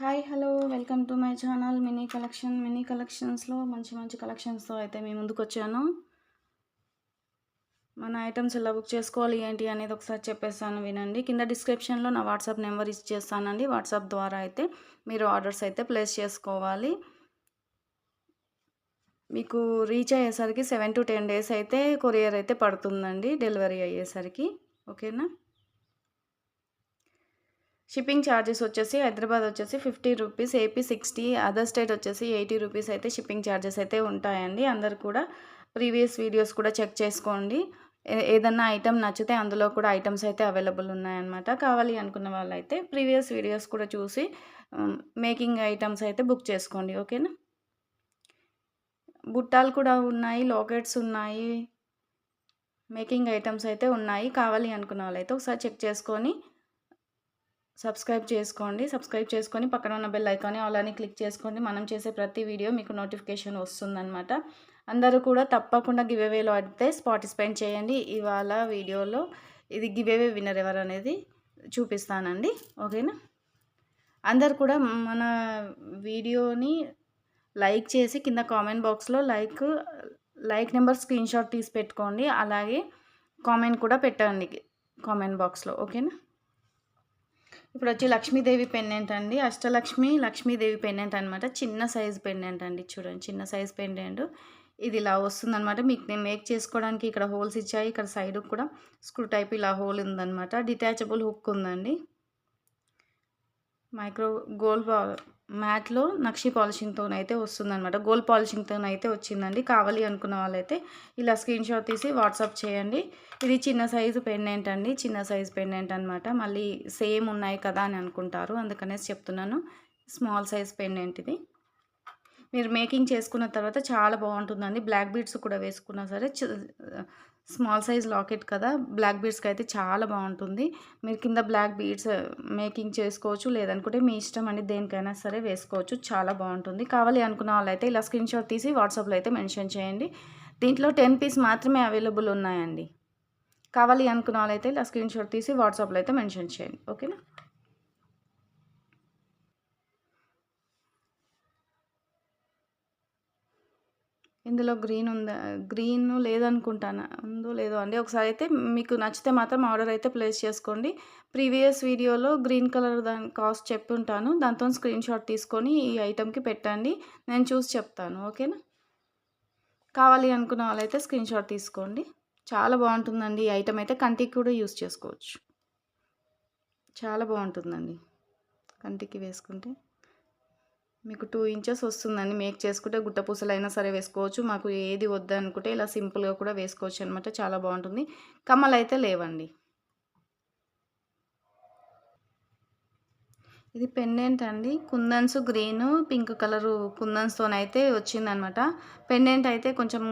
Hi hello. Welcome to my channel mini collection. Mini కలెక్షన్స్లో మంచి మంచి కలెక్షన్స్తో అయితే మీ ముందుకు వచ్చాను మన ఐటమ్స్ ఎలా బుక్ చేసుకోవాలి ఏంటి అనేది ఒకసారి చెప్పేస్తాను వినండి. కింద డిస్క్రిప్షన్లో నా వాట్సాప్ నెంబర్ ఇచ్చేస్తానండి వాట్సాప్ ద్వారా అయితే మీరు ఆర్డర్స్ అయితే ప్లేస్ చేసుకోవాలి. మీకు రీచ్ అయ్యేసరికి సెవెన్ టు టెన్ డేస్ అయితే కొరియర్ అయితే పడుతుందండి డెలివరీ అయ్యేసరికి. ఓకేనా? షిప్పింగ్ ఛార్జెస్ వచ్చేసి హైదరాబాద్ వచ్చేసి fifty rupees AP sixty other state వచ్చేసి ఎయిటీ రూపీస్ అయితే షిప్పింగ్ ఛార్జెస్ అయితే ఉంటాయండి. అందరు కూడా ప్రీవియస్ వీడియోస్ కూడా చెక్ చేసుకోండి. ఏదన్నా ఐటమ్ నచ్చితే అందులో కూడా ఐటమ్స్ అయితే అవైలబుల్ ఉన్నాయన్నమాట. కావాలి అనుకున్న వాళ్ళైతే ప్రీవియస్ వీడియోస్ కూడా చూసి మేకింగ్ ఐటమ్స్ అయితే బుక్ చేసుకోండి. ఓకేనా? బుట్టాలు కూడా ఉన్నాయి లాకెట్స్ ఉన్నాయి మేకింగ్ ఐటమ్స్ అయితే ఉన్నాయి. కావాలి అనుకున్న వాళ్ళైతే ఒకసారి చెక్ చేసుకొని సబ్స్క్రైబ్ చేసుకోండి. సబ్స్క్రైబ్ చేసుకొని పక్కన ఉన్న బెల్ ఐకాన్ని అలానే క్లిక్ చేసుకోండి. మనం చేసే ప్రతి వీడియో మీకు నోటిఫికేషన్ వస్తుందన్నమాట. అందరూ కూడా తప్పకుండా గివేవేలో అడితే పార్టిసిపేట్ చేయండి. ఇవాళ వీడియోలో ఇది గివేవే విన్నర్ ఎవరు అనేది చూపిస్తానండి. ఓకేనా? అందరు కూడా మన వీడియోని లైక్ చేసి కింద కామెంట్ బాక్స్లో like like number screen shot తీసి పెట్టుకోండి. అలాగే కామెంట్ కూడా పెట్టండి కామెంట్ బాక్స్లో. ఓకేనా? ఇప్పుడు వచ్చి లక్ష్మీదేవి పెండెంట్ అండి. అష్టలక్ష్మి లక్ష్మీదేవి పెండెంట్ అనమాట చిన్న సైజ్ పెండెంట్ అండి చూడండి. చిన్న సైజ్ పెండెంట్ ఇది ఇలా వస్తుందన్నమాట. మీకు నేను మేక్ చేసుకోవడానికి ఇక్కడ హోల్స్ ఇచ్చాయి. ఇక్కడ సైడ్ కూడా స్క్రూ టైప్ ఇలా హోల్ ఉందన్నమాట. డిటాచబుల్ హుక్ ఉందండి. మైక్రో గోల్డ్ మ్యాట్లో నక్షి పాలిషింగ్తోనైతే వస్తుందనమాట వస్తుందన్నమాట. గోల్డ్ పాలిషింగ్తో అయితే వచ్చిందండి. కావాలి అనుకున్న వాళ్ళైతే ఇలా స్క్రీన్ షాట్ తీసి వాట్సాప్ చేయండి. ఇది చిన్న సైజు పెండెంట్ అండి. చిన్న సైజు పెండెంట్ అనమాట మళ్ళీ సేమ్ ఉన్నాయి కదా అని అనుకుంటారు. అందుకనేసి చెప్తున్నాను. స్మాల్ సైజ్ పెండెంట్ ఇది. మీరు మేకింగ్ చేసుకున్న తర్వాత చాలా బాగుంటుందండి. బ్లాక్ బీడ్స్ కూడా వేసుకున్నా సరే స్మాల్ సైజ్ లాకెట్ కదా బ్లాక్ బీడ్స్కి అయితే చాలా బాగుంటుంది. మీరు కింద బ్లాక్ బీడ్స్ మేకింగ్ చేసుకోవచ్చు లేదనుకుంటే మీ ఇష్టం అని దేనికైనా సరే వేసుకోవచ్చు చాలా బాగుంటుంది. కావాలి అనుకున్న వాళ్ళైతే ఇలా స్క్రీన్ షాట్ తీసి వాట్సాప్లో అయితే మెన్షన్ చేయండి. దీంట్లో టెన్ పీస్ మాత్రమే అవైలబుల్ ఉన్నాయండి. కావాలి అనుకున్న వాళ్ళైతే ఇలా స్క్రీన్ షాట్ తీసి వాట్సాప్లో అయితే మెన్షన్ చేయండి. ఓకేనా? ఇందులో గ్రీన్ ఉందా గ్రీన్ లేదనుకుంటాను? ఉందో లేదో అండి. ఒకసారి అయితే మీకు నచ్చితే మాత్రం ఆర్డర్ అయితే ప్లేస్ చేసుకోండి. ప్రీవియస్ వీడియోలో గ్రీన్ కలర్ దాని కాస్ట్ చెప్పి ఉంటాను. దాంతో స్క్రీన్ షాట్ తీసుకొని ఈ ఐటెంకి పెట్టండి. నేను చూసి చెప్తాను. ఓకేనా? కావాలి అనుకున్న వాళ్ళైతే స్క్రీన్ షాట్ తీసుకోండి. చాలా బాగుంటుందండి. ఈ ఐటెం అయితే కంటికి కూడా యూస్ చేసుకోవచ్చు. చాలా బాగుంటుందండి. కంటికి వేసుకుంటే. మీకు టూ ఇంచెస్ వస్తుందండి. మేక్ చేసుకుంటే గుట్ట పూసలైనా అయినా సరే వేసుకోవచ్చు. మాకు ఏది వద్దనుకుంటే ఇలా సింపుల్గా కూడా వేసుకోవచ్చు అనమాట చాలా బాగుంటుంది. కమ్మలు అయితే లేవండి. ఇది పెండెంట్ అండి కుందన్స్ గ్రీన్ పింక్ కలరు కుందన్స్తోనైతే వచ్చిందనమాట పెండెంట్ అయితే కొంచెం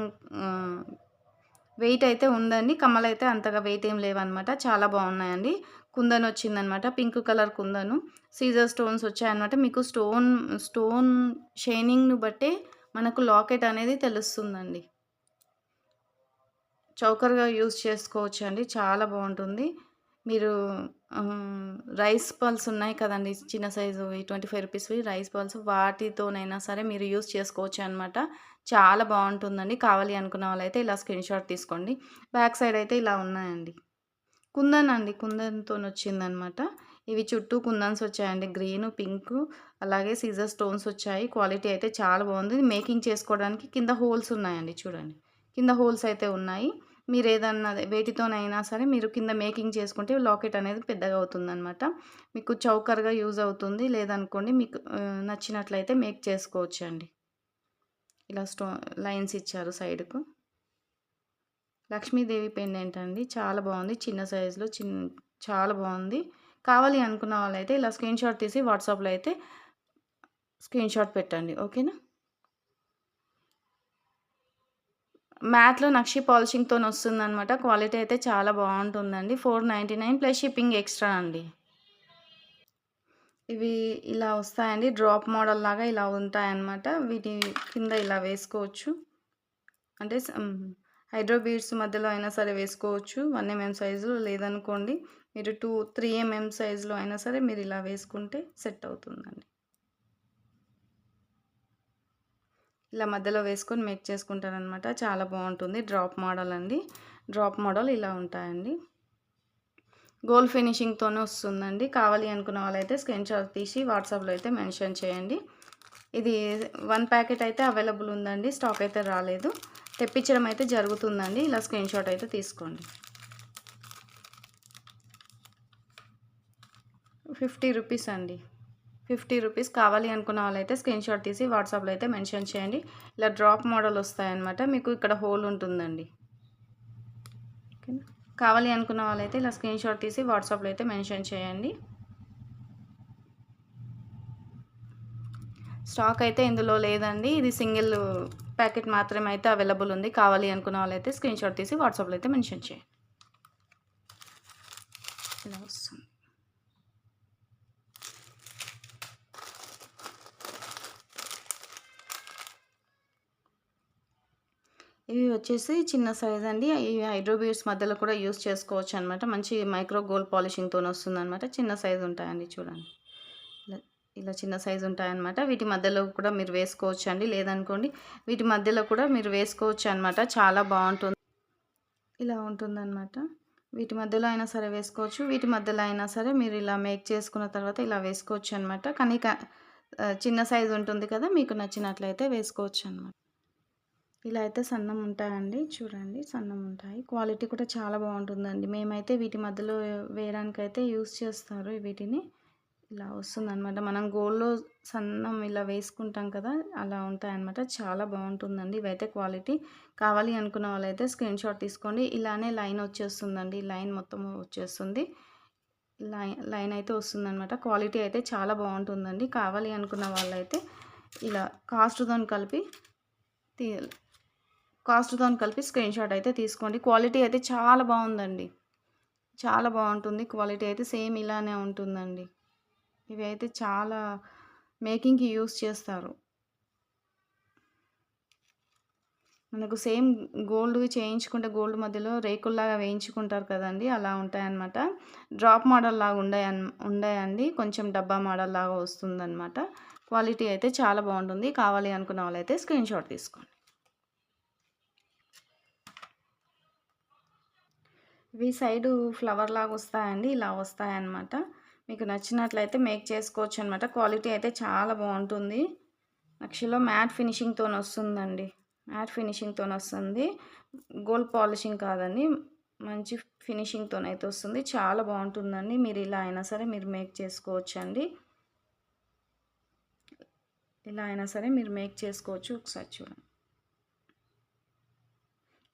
వెయిట్ అయితే ఉందండి. కమ్మలు అయితే అంతగా వెయిట్ ఏం లేవన్నమాట. చాలా బాగున్నాయండి. కుందన్ వచ్చిందనమాట పింక్ కలర్ కుందను. సీజర్ స్టోన్స్ వచ్చాయన్నమాట. మీకు స్టోన్ స్టోన్ షైనింగ్ను బట్టే మనకు లాకెట్ అనేది తెలుస్తుందండి. చౌకర్గా యూజ్ చేసుకోవచ్చు అండి చాలా బాగుంటుంది. మీరు రైస్ బాల్స్ ఉన్నాయి కదండి చిన్న సైజు ట్వంటీ ఫైవ్ రూపీస్వి రైస్ బాల్స్. వాటితోనైనా సరే మీరు యూజ్ చేసుకోవచ్చు అనమాట చాలా బాగుంటుందండి. కావాలి అనుకున్న వాళ్ళైతే ఇలా స్క్రీన్ షాట్ తీసుకోండి. బ్యాక్ సైడ్ అయితే ఇలా ఉన్నాయండి. కుందన్ అండి. కుందన్తో వచ్చిందనమాట ఇవి చుట్టూ కుందన్స్ వచ్చాయండి. గ్రీన్ పింక్ అలాగే సీజర్ స్టోన్స్ వచ్చాయి. క్వాలిటీ అయితే చాలా బాగుంది. మేకింగ్ చేసుకోవడానికి కింద హోల్స్ ఉన్నాయండి చూడండి. కింద హోల్స్ అయితే ఉన్నాయి. మీరు ఏదన్నా వేటితోనైనా సరే మీరు కింద మేకింగ్ చేసుకుంటే లాకెట్ అనేది పెద్దగా అవుతుందన్నమాట. మీకు చౌకర్గా యూజ్ అవుతుంది. లేదనుకోండి మీకు నచ్చినట్లయితే మేక్ చేసుకోవచ్చు అండి ఇలా స్టో లైన్స్ ఇచ్చారు సైడ్కు. లక్ష్మీదేవి పెండెంట్ అండి చాలా బాగుంది. చిన్న సైజులో చిన్న చాలా బాగుంది. కావాలి అనుకున్న వాళ్ళైతే ఇలా స్క్రీన్ షాట్ తీసి వాట్సాప్లో అయితే స్క్రీన్ షాట్ పెట్టండి. ఓకేనా? మ్యాట్లో నక్షి పాలిషింగ్తో వస్తుందన్నమాట. క్వాలిటీ అయితే చాలా బాగుంటుందండి. Four ninety nine plus shipping extra అండి. ఇవి ఇలా వస్తాయండి. డ్రాప్ మోడల్ లాగా ఇలా ఉంటాయన్నమాట. వీటి కింద ఇలా వేసుకోవచ్చు. అంటే హైడ్రో బీడ్స్ మధ్యలో అయినా సరే వేసుకోవచ్చు. వన్ ఎంఎం సైజు లేదనుకోండి. మీరు టూ త్రీ ఎంఎం సైజులో అయినా సరే మీరు ఇలా వేసుకుంటే సెట్ అవుతుందండి. ఇలా మధ్యలో వేసుకొని మేక్ చేసుకుంటారనమాట చాలా బాగుంటుంది. డ్రాప్ మోడల్ అండి. డ్రాప్ మోడల్ ఇలా ఉంటాయండి. గోల్డ్ ఫినిషింగ్తోనే వస్తుందండి. కావాలి అనుకున్న వాళ్ళైతే స్క్రీన్ షాట్ తీసి వాట్సాప్లో అయితే మెన్షన్ చేయండి. ఇది వన్ ప్యాకెట్ అయితే అవైలబుల్ ఉందండి. స్టాక్ అయితే రాలేదు. తెప్పించడం అయితే జరుగుతుందండి. ఇలా స్క్రీన్ షాట్ అయితే తీసుకోండి. ఫిఫ్టీ రూపీస్ అండి. ఫిఫ్టీ రూపీస్ కావాలి అనుకున్న వాళ్ళైతే స్క్రీన్ షాట్ తీసి వాట్సాప్లో అయితే మెన్షన్ చేయండి. ఇలా డ్రాప్ మోడల్ వస్తాయన్నమాట. మీకు ఇక్కడ హోల్ ఉంటుందండి. ఓకేనా కావాలి అనుకున్న వాళ్ళైతే ఇలా స్క్రీన్ షాట్ తీసి వాట్సాప్లో అయితే మెన్షన్ చేయండి. స్టాక్ అయితే ఇందులో లేదండి. ఇది సింగిల్ ప్యాకెట్ మాత్రమే అయితే అవైలబుల్ ఉంది. కావాలి అనుకున్న వాళ్ళైతే స్క్రీన్ షాట్ తీసి వాట్సాప్లో అయితే మెన్షన్ చేయండి. ఇలా వస్తుంది. ఇవి వచ్చేసి చిన్న సైజ్ అండి. ఇవి హైడ్రో బీడ్స్ మధ్యలో కూడా యూస్ చేసుకోవచ్చు అనమాట మంచి మైక్రో గోల్డ్ పాలిషింగ్తో వస్తుంది అనమాట చిన్న సైజ్ ఉంటాయండి చూడండి. ఇలా ఇలా చిన్న సైజ్ ఉంటాయన్నమాట. వీటి మధ్యలో కూడా మీరు వేసుకోవచ్చు అండి లేదనుకోండి వీటి మధ్యలో కూడా మీరు వేసుకోవచ్చు అనమాట చాలా బాగుంటుంది. ఇలా ఉంటుందన్నమాట. వీటి మధ్యలో అయినా సరే వేసుకోవచ్చు. వీటి మధ్యలో అయినా సరే మీరు ఇలా మేక్ చేసుకున్న తర్వాత ఇలా వేసుకోవచ్చు అనమాట కానీ చిన్న సైజు ఉంటుంది కదా మీకు నచ్చినట్లయితే వేసుకోవచ్చు అనమాట ఇలా అయితే సన్నం ఉంటాయండి. చూడండి సన్నం ఉంటాయి. క్వాలిటీ కూడా చాలా బాగుంటుందండి. మేమైతే వీటి మధ్యలో వేయడానికైతే యూస్ చేస్తారు వీటిని. ఇలా వస్తుందన్నమాట. మనం గోల్డ్లో సన్నం ఇలా వేసుకుంటాం కదా అలా ఉంటాయన్నమాట. చాలా బాగుంటుందండి. ఇవైతే క్వాలిటీ కావాలి అనుకున్న వాళ్ళైతే స్క్రీన్ షాట్ తీసుకోండి. ఇలానే లైన్ వచ్చేస్తుందండి. లైన్ మొత్తం వచ్చేస్తుంది. లైన్ లైన్ అయితే వస్తుందన్నమాట. క్వాలిటీ అయితే చాలా బాగుంటుందండి. కావాలి అనుకున్న వాళ్ళైతే ఇలా కాస్ట్తో కలిపి తీయాలి కాస్ట్తో కలిపి స్క్రీన్ షాట్ అయితే తీసుకోండి. క్వాలిటీ అయితే చాలా బాగుందండి. చాలా బాగుంటుంది. క్వాలిటీ అయితే సేమ్ ఇలానే ఉంటుందండి. ఇవి అయితే చాలా మేకింగ్కి యూస్ చేస్తారు. మనకు సేమ్ గోల్డ్ చేయించుకుంటే గోల్డ్ మధ్యలో రేకుల్లాగా వేయించుకుంటారు కదండి అలా ఉంటాయన్నమాట. డ్రాప్ మోడల్ లాగా ఉండే ఉండయండి. కొంచెం డబ్బా మోడల్ లాగా వస్తుందన్నమాట. క్వాలిటీ అయితే చాలా బాగుంటుంది. కావాలి అనుకున్న వాళ్ళైతే స్క్రీన్ షాట్ తీసుకోండి. ఇవి సైడు ఫ్లవర్ లాగా వస్తాయండి ఇలా వస్తాయన్నమాట. మీకు నచ్చినట్లయితే మేక్ చేసుకోవచ్చు అనమాట క్వాలిటీ అయితే చాలా బాగుంటుంది. నక్షలో మ్యాట్ ఫినిషింగ్తో వస్తుందండి. మ్యాట్ ఫినిషింగ్తో వస్తుంది. గోల్డ్ పాలిషింగ్ కాదండి. మంచి ఫినిషింగ్తో అయితే వస్తుంది. చాలా బాగుంటుందండి. మీరు ఇలా అయినా సరే మీరు మేక్ చేసుకోవచ్చండి. ఇలా అయినా సరే మీరు మేక్ చేసుకోవచ్చు ఒకసారి చూడండి.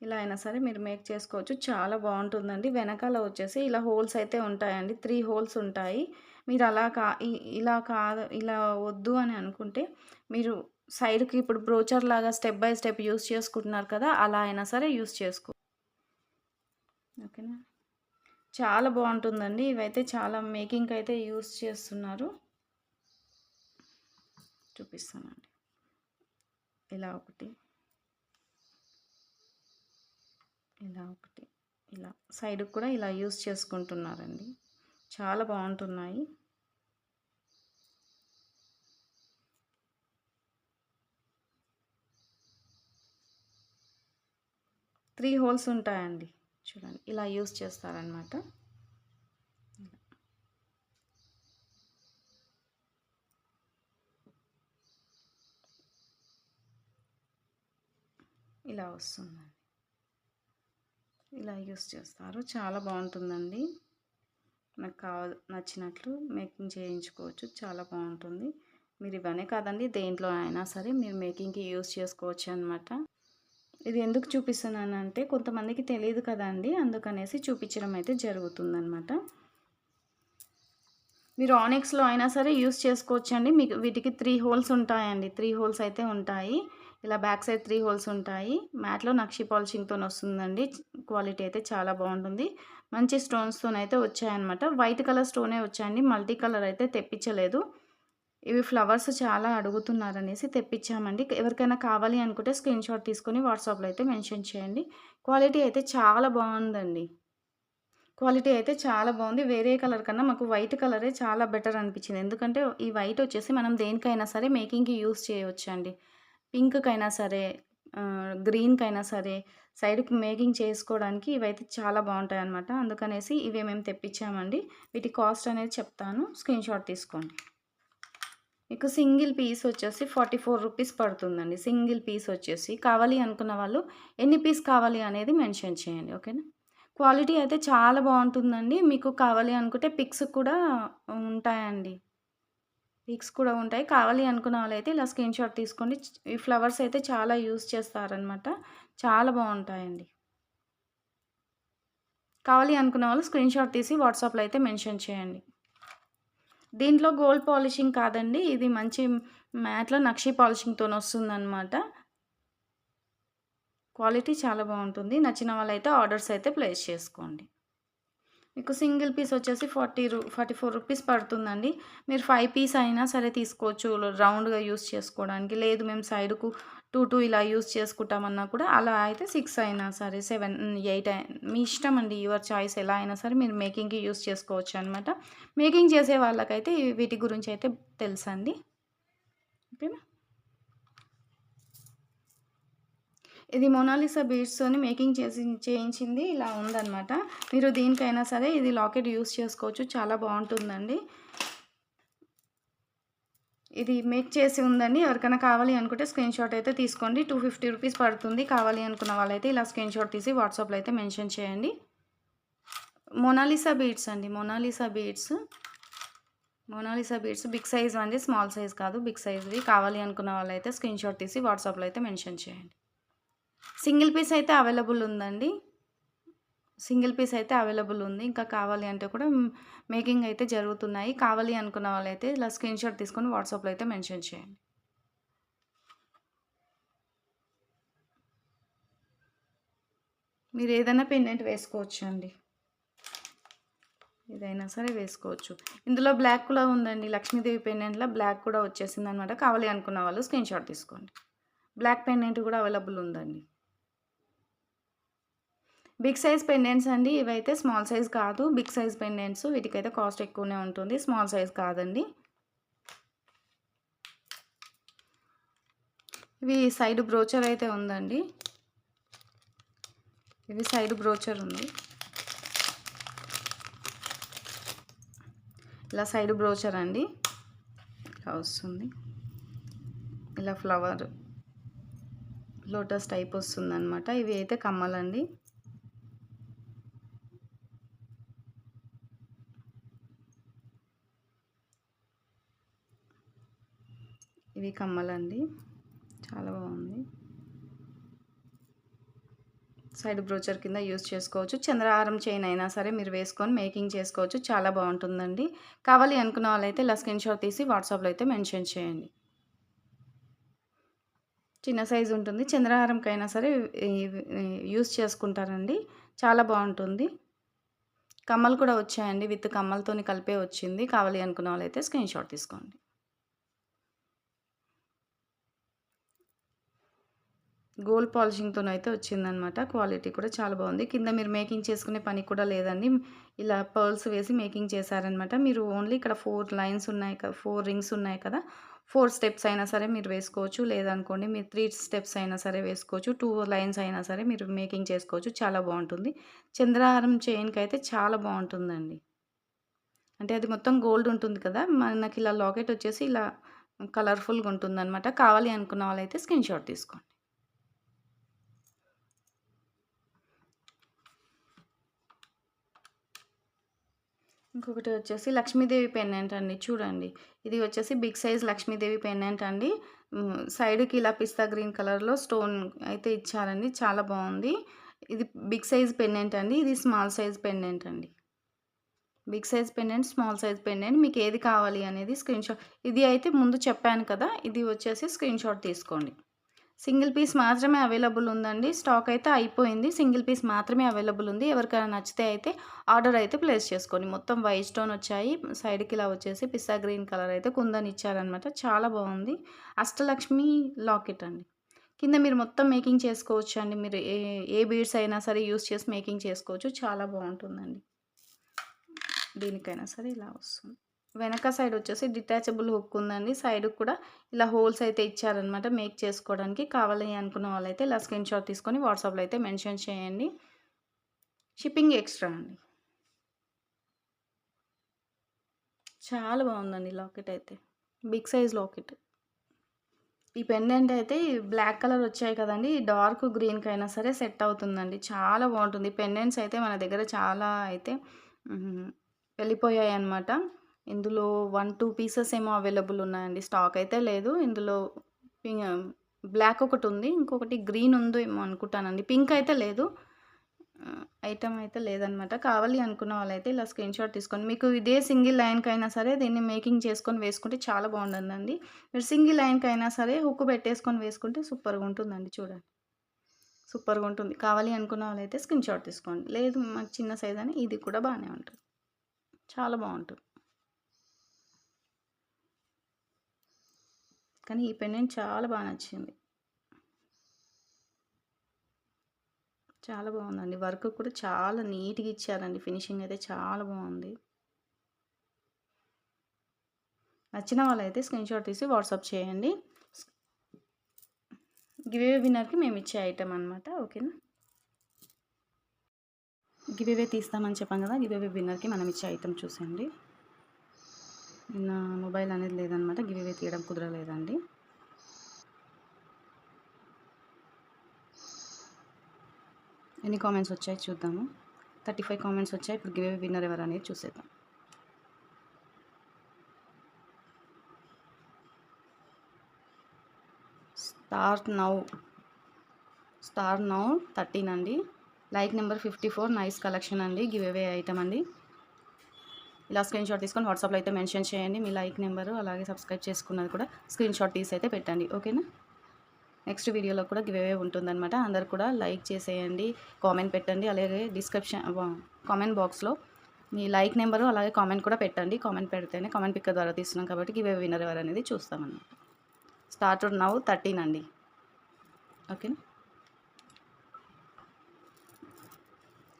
ఇలా అయినా సరే మీరు మేక్ చేసుకోవచ్చు. చాలా బాగుంటుందండి. వెనకాల వచ్చేసి ఇలా హోల్స్ అయితే ఉంటాయండి. త్రీ హోల్స్ ఉంటాయి. మీరు అలా కా ఇలా కాదు ఇలా వద్దు అని అనుకుంటే మీరు సైడ్కి ఇప్పుడు బ్రోచర్ లాగా స్టెప్ బై స్టెప్ యూస్ చేసుకుంటున్నారు కదా అలా అయినా సరే యూస్ చేసుకో ఓకేనా? చాలా బాగుంటుందండి. ఇవైతే చాలా మేకింగ్కి అయితే యూస్ చేస్తున్నారు. చూపిస్తానండి. ఇలా ఒకటి. ఇలా ఒకటి ఇలా సైడ్కి కూడా ఇలా యూస్ చేసుకుంటున్నారండి. చాలా బాగుంటున్నాయి. త్రీ హోల్స్ ఉంటాయండి. చూడండి ఇలా యూస్ చేస్తారనమాట ఇలా వస్తుందండి ఇలా యూస్ చేస్తారు. చాలా బాగుంటుందండి. నాకు కావ నచ్చినట్లు మేకింగ్ చేయించుకోవచ్చు. చాలా బాగుంటుంది. మీరు ఇవన్నీ కాదండి దేంట్లో అయినా సరే మీరు మేకింగ్కి యూస్ చేసుకోవచ్చు అనమాట ఇది ఎందుకు చూపిస్తున్నానంటే కొంతమందికి తెలియదు కదండి అందుకనేసి చూపించడం అయితే జరుగుతుందనమాట మీరు ఆనిక్స్లో అయినా సరే యూస్ చేసుకోవచ్చండి. మీకు వీటికి త్రీ హోల్స్ ఉంటాయండి. త్రీ హోల్స్ అయితే ఉంటాయి. ఇలా బ్యాక్ సైడ్ త్రీ హోల్స్ ఉంటాయి. మ్యాట్లో నక్షి పాలిషింగ్తో వస్తుందండి క్వాలిటీ అయితే చాలా బాగుంటుంది. మంచి స్టోన్స్తో అయితే వచ్చాయన్నమాట. వైట్ కలర్ స్టోనే వచ్చాయండి. మల్టీ కలర్ అయితే తెప్పించలేదు. ఇవి ఫ్లవర్స్ చాలా అడుగుతున్నారనేసి తెప్పించామండి. ఎవరికైనా కావాలి అనుకుంటే స్క్రీన్ షాట్ తీసుకొని వాట్సాప్లో అయితే మెన్షన్ చేయండి. క్వాలిటీ అయితే చాలా బాగుందండి. క్వాలిటీ అయితే చాలా బాగుంది. వేరే కలర్ కన్నా మాకు వైట్ కలరే చాలా బెటర్ అనిపించింది. ఎందుకంటే ఈ వైట్ వచ్చేసి మనం దేనికైనా సరే మేకింగ్కి యూస్ చేయవచ్చు అండి పింక్‌కైనా సరే గ్రీన్‌కైనా సరే సైడ్‌కి మేకింగ్ చేసుకోవడానికి ఇవైతే చాలా బాగుంటాయి అనమాట అందుకనేసి ఇవి మేము తెప్పించామండి. వీటి కాస్ట్ అనేది చెప్తాను. స్క్రీన్‌షాట్ తీసుకోండి. మీకు సింగిల్ పీస్ వచ్చేసి 44 రూపీస్ పడుతుందండి. సింగిల్ పీస్ వచ్చేసి. కావాలి అనుకున్న వాళ్ళు ఎన్ని పీస్ కావాలి అనేది మెన్షన్ చేయండి. ఓకేనా? క్వాలిటీ అయితే చాలా బాగుంటుందండి మీకు కావాలి అనుకుంటే పిక్స్ కూడా ఉంటాయండి. వీక్స్ కూడా ఉంటాయి. కావాలి అనుకున్న వాళ్ళైతే ఇలా స్క్రీన్‌షాట్ తీసుకోండి. ఈ ఫ్లవర్స్ అయితే చాలా యూజ్ చేస్తారనమాట. చాలా బాగుంటాయండి కావాలి అనుకున్న వాళ్ళు స్క్రీన్‌షాట్ తీసి వాట్సాప్‌లో అయితే మెన్షన్ చేయండి. దీంట్లో గోల్డ్ పాలిషింగ్ కాదండి. ఇది మంచి మ్యాట్‌లో నక్షి పాలిషింగ్‌తోనొస్తుందనమాట. క్వాలిటీ చాలా బాగుంటుంది నచ్చిన వాళ్ళైతే ఆర్డర్స్ అయితే ప్లేస్ చేసుకోండి. మీకు సింగిల్ పీస్ వచ్చేసి ఫార్టీ రూ ఫార్టీ ఫోర్ రూపీస్ పడుతుందండి. మీరు ఫైవ్ పీస్ అయినా సరే తీసుకోవచ్చు. రౌండ్‌గా యూజ్ చేసుకోవడానికి. లేదు మేము సైడ్‌కు 2, 2 ఇలా యూస్ చేసుకుంటామన్నా కూడా అలా అయితే సిక్స్ అయినా సరే సెవెన్ ఎయిట్ మీ ఇష్టం అండి. యువర్ చాయిస్ ఎలా అయినా సరే మీరు మేకింగ్‌కి యూజ్ చేసుకోవచ్చనమాట. మేకింగ్ చేసే వాళ్ళకైతే వీటి గురించి అయితే తెలుసండి. ఓకేనా? ఇది మొనాలిసా బీడ్స్‌తోని మేకింగ్ చేసి చేయించింది ఇలా ఉందనమాట. మీరు దీనికైనా సరే ఇది లాకెట్ యూస్ చేసుకోవచ్చు. చాలా బాగుంటుందండి ఇది మేక్ చేసి ఉందండి. ఎవరికైనా కావాలి అనుకుంటే స్క్రీన్‌షాట్ అయితే తీసుకోండి. 250 రూపీస్ పడుతుంది. కావాలి అనుకున్న వాళ్ళైతే ఇలా స్క్రీన్‌షాట్ తీసి వాట్సాప్‌లో అయితే మెన్షన్ చేయండి. మొనాలిసా బీడ్స్ అండి. Mona Lisa beads. Mona Lisa beads big size అండి. స్మాల్ సైజ్ కాదు. బిగ్ సైజ్‌వి కావాలి అనుకున్న వాళ్ళైతే స్క్రీన్‌షాట్ తీసి వాట్సాప్‌లో అయితే మెన్షన్ చేయండి. సింగిల్ పీస్ అయితే అవైలబుల్ ఉందండి. సింగిల్ పీస్ అయితే అవైలబుల్ ఉంది. ఇంకా కావాలి అంటే కూడా మేకింగ్ అయితే జరుగుతున్నాయి. కావాలి అనుకున్న వాళ్ళైతే ఇలా స్క్రీన్ షాట్ తీసుకొని వాట్సాప్‌లో అయితే మెన్షన్ చేయండి. మీరు ఏదైనా పెండెంట్ వేసుకోవచ్చండి. ఏదైనా సరే వేసుకోవచ్చు. ఇందులో బ్లాక్ కూడా ఉందండి. లక్ష్మీదేవి పెండెంట్‌లో బ్లాక్ కూడా వచ్చేసింది అనమాట కావాలి అనుకున్న వాళ్ళు స్క్రీన్‌షాట్ తీసుకోండి. బ్లాక్ పెండెంట్ కూడా అవైలబుల్ ఉందండి. బిగ్ సైజ్ పెండెంట్స్ అండి. ఇవైతే స్మాల్ సైజ్ కాదు. Big size pendants. వీటికైతే కాస్ట్ ఎక్కువనే ఉంటుంది. స్మాల్ సైజ్ కాదండి. ఇవి సైడ్ బ్రోచర్ అయితే ఉందండి. ఇవి సైడ్ బ్రోచర్ ఉంది. ఇలా సైడ్ బ్రోచర్ అండి. ఇలా వస్తుంది. ఇలా ఫ్లవర్ లోటస్ టైప్ వస్తుందనమాట. ఇవి అయితే కమ్మలండి. ఇవి కమ్మలండి. చాలా బాగుంది. సైడ్ బ్రోచర్ కింద యూజ్ చేసుకోవచ్చు. చంద్రహారం చైన్ అయినా సరే మీరు వేసుకొని మేకింగ్ చేసుకోవచ్చు. చాలా బాగుంటుందండి కావాలి అనుకున్న వాళ్ళైతే ఇలా స్క్రీన్‌షాట్ తీసి వాట్సాప్‌లో అయితే మెన్షన్ చేయండి. చిన్న సైజ్ ఉంటుంది. చంద్రహారంకైనా సరే యూస్ యూజ్ చేసుకుంటారండి. చాలా బాగుంటుంది కమ్మలు కూడా వచ్చాయండి. విత్ కమ్మలతోని కలిపే వచ్చింది. కావాలి అనుకున్న వాళ్ళైతే స్క్రీన్‌షాట్ తీసుకోండి. గోల్డ్ పాలిషింగ్‌తోనైతే వచ్చిందనమాట. క్వాలిటీ కూడా చాలా బాగుంది. కింద మీరు మేకింగ్ చేసుకునే పని కూడా లేదండి. ఇలా పర్ల్స్ వేసి మేకింగ్ చేశారనమాట. మీరు ఓన్లీ ఇక్కడ ఫోర్ లైన్స్ ఉన్నాయి కదా ఫోర్ రింగ్స్ ఉన్నాయి కదా! ఫోర్ స్టెప్స్ అయినా సరే మీరు వేసుకోవచ్చు. లేదనుకోండి మీరు త్రీ స్టెప్స్ అయినా సరే వేసుకోవచ్చు. టూ లైన్స్ అయినా సరే మీరు మేకింగ్ చేసుకోవచ్చు. చాలా బాగుంటుంది చంద్రహారం అయితే చాలా బాగుంటుందండి అంటే అది మొత్తం గోల్డ్ ఉంటుంది కదా! మనకి ఇలా లాకెట్ వచ్చేసి ఇలా కలర్‌ఫుల్‌గా ఉంటుందనమాట. కావాలి అనుకున్న వాళ్ళైతే స్క్రీన్ షాట్ తీసుకోండి. ఇంకొకటి వచ్చేసి లక్ష్మీదేవి పెన్నెంట్ అండి. చూడండి. ఇది వచ్చేసి బిగ్ సైజ్ లక్ష్మీదేవి పెన్నెంట్ అండి. సైడ్‌కి ఇలా పిస్తా గ్రీన్ కలర్‌లో స్టోన్ అయితే ఇచ్చారండి. చాలా బాగుంది ఇది బిగ్ సైజ్ పెన్నెంట్ అండి. ఇది స్మాల్ సైజ్ పెన్నెంట్ అండి. Big size pendant, small size pendant మీకు ఏది కావాలి అనేది స్క్రీన్‌షాట్ ఇది అయితే ముందు చెప్పాను కదా! ఇది వచ్చేసి స్క్రీన్‌షాట్ తీసుకోండి. సింగిల్ పీస్ మాత్రమే అవైలబుల్ ఉందండి. స్టాక్ అయితే అయిపోయింది. సింగిల్ పీస్ మాత్రమే అవైలబుల్ ఉంది. ఎవరికైనా నచ్చితే అయితే ఆర్డర్ అయితే ప్లేస్ చేసుకోండి. మొత్తం వైట్ స్టోన్ వచ్చాయి. సైడ్‌కి ఇలా వచ్చేసి పిస్సా గ్రీన్ కలర్ అయితే కుందని ఇచ్చారనమాట. చాలా బాగుంది అష్టలక్ష్మి లాకెట్ అండి. కింద మీరు మొత్తం మేకింగ్ చేసుకోవచ్చు అండి మీరు ఏ ఏ బీడ్స్ అయినా సరే యూస్ చేసి మేకింగ్ చేసుకోవచ్చు. చాలా బాగుంటుందండి దీనికైనా సరే ఇలా వస్తుంది. వెనక సైడ్ వచ్చేసి డిటాచబుల్ హుక్ ఉందండి. సైడ్ కూడా ఇలా హోల్స్ అయితే ఇచ్చారనమాట మేక్ చేసుకోవడానికి. కావాలి అనుకున్న వాళ్ళైతే ఇలా స్క్రీన్ షాట్ తీసుకొని వాట్సాప్లో అయితే మెన్షన్ చేయండి. షిప్పింగ్ ఎక్స్ట్రా అండి. చాలా బాగుందండి లాకెట్ అయితే. Big size locket. ఈ పెండెంట్ అయితే బ్లాక్ కలర్ వచ్చాయి కదండి. డార్క్ గ్రీన్కి అయినా సరే సెట్ అవుతుందండి. చాలా బాగుంటుంది. పెండెంట్స్ అయితే మన దగ్గర చాలా అయితే వెళ్ళిపోయాయి అన్నమాట ఇందులో వన్ టూ పీసెస్ ఏమో అవైలబుల్ ఉన్నాయండి. స్టాక్ అయితే లేదు. ఇందులో బ్లాక్ ఒకటి ఉంది. ఇంకొకటి గ్రీన్ ఉందో ఏమో అనుకుంటానండి. పింక్ అయితే లేదు. ఐటమ్ అయితే లేదనమాట. కావాలి అనుకున్న వాళ్ళైతే ఇలా స్క్రీన్ షాట్ తీసుకోండి. మీకు ఇదే సింగిల్ లైన్కి అయినా సరే దీన్ని మేకింగ్ చేసుకొని వేసుకుంటే చాలా బాగుంటుందండి. మీరు సింగిల్ లైన్కి అయినా సరే హుక్ పెట్టేసుకొని వేసుకుంటే సూపర్గా ఉంటుందండి చూడండి. సూపర్గా ఉంటుంది. కావాలి అనుకున్న వాళ్ళైతే స్క్రీన్ షాట్ తీసుకోండి. లేదు మాకు చిన్న సైజ్ అని ఇది కూడా బాగానే ఉంటుంది. చాలా బాగుంటుంది. కానీ ఈ పెండెంట్ చాలా బాగా నచ్చింది. చాలా బాగుందండి. వర్క్ కూడా చాలా నీట్గా ఇచ్చారండి. ఫినిషింగ్ అయితే చాలా బాగుంది. నచ్చిన వాళ్ళైతే స్క్రీన్ షాట్ తీసి వాట్సాప్ చేయండి. గివే విన్నర్కి మేము ఇచ్చే ఐటెం అనమాట ఓకేనా? గివేవే తీస్తామని చెప్పాం కదా. గివేవే విన్నర్కి మనం ఇచ్చే ఐటెం చూసండి నిన్న మొబైల్ అనేది లేదనమాట. గివేవే తీయడం కుదరలేదండి. ఎన్ని కామెంట్స్ వచ్చాయి చూద్దాము. థర్టీ ఫైవ్ కామెంట్స్ వచ్చాయి. ఇప్పుడు గివే విన్నర్ ఎవరు అనేది చూసేద్దాం. Start now. Start now thirteen అండి. Like number fifty four. Nice collection అండి. గివ్ అవే ఐటమ్ అండి. ఇలా స్క్రీన్ షాట్ తీసుకొని వాట్సాప్లో అయితే మెన్షన్ చేయండి. మీ లైక్ నెంబరు అలాగే సబ్స్క్రైబ్ చేసుకున్నది కూడా స్క్రీన్ షాట్ తీసి అయితే పెట్టండి. ఓకేనా నెక్స్ట్ వీడియోలో కూడా గివ్ అవే ఉంటుందన్నమాట. అందరు కూడా లైక్ చేసేయండి. కామెంట్ పెట్టండి. అలాగే డిస్క్రిప్షన్ కామెంట్ బాక్స్లో మీ లైక్ నెంబరు అలాగే కామెంట్ కూడా పెట్టండి. కామెంట్ పెడితేనే కామెంట్ పిక్ ద్వారా తీస్తున్నాం కాబట్టి గివ్ అవే విన్నర్ ఎవరు అనేది చూస్తామన్నమాట. స్టార్ట్ నవ్వు థర్టీన్ అండి. ఓకేనా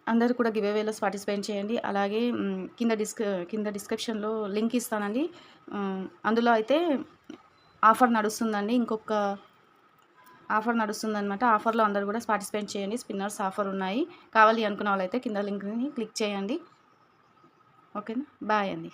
అందరూ కూడా గివ్ అవేలో పార్టిసిపేట్ చేయండి. అలాగే కింద డిస్క్ కింద డిస్క్రిప్షన్లో లింక్ ఇస్తానండి. అందులో అయితే ఆఫర్ నడుస్తుందండి. ఇంకొక ఆఫర్ నడుస్తుందనమాట ఆఫర్లో అందరూ కూడా పార్టిసిపేట్ చేయండి. స్పిన్నర్స్ ఆఫర్ ఉన్నాయి. కావాలి అనుకున్న వాళ్ళైతే కింద లింక్ని క్లిక్ చేయండి. ఓకేనా? బాయ్ అండి.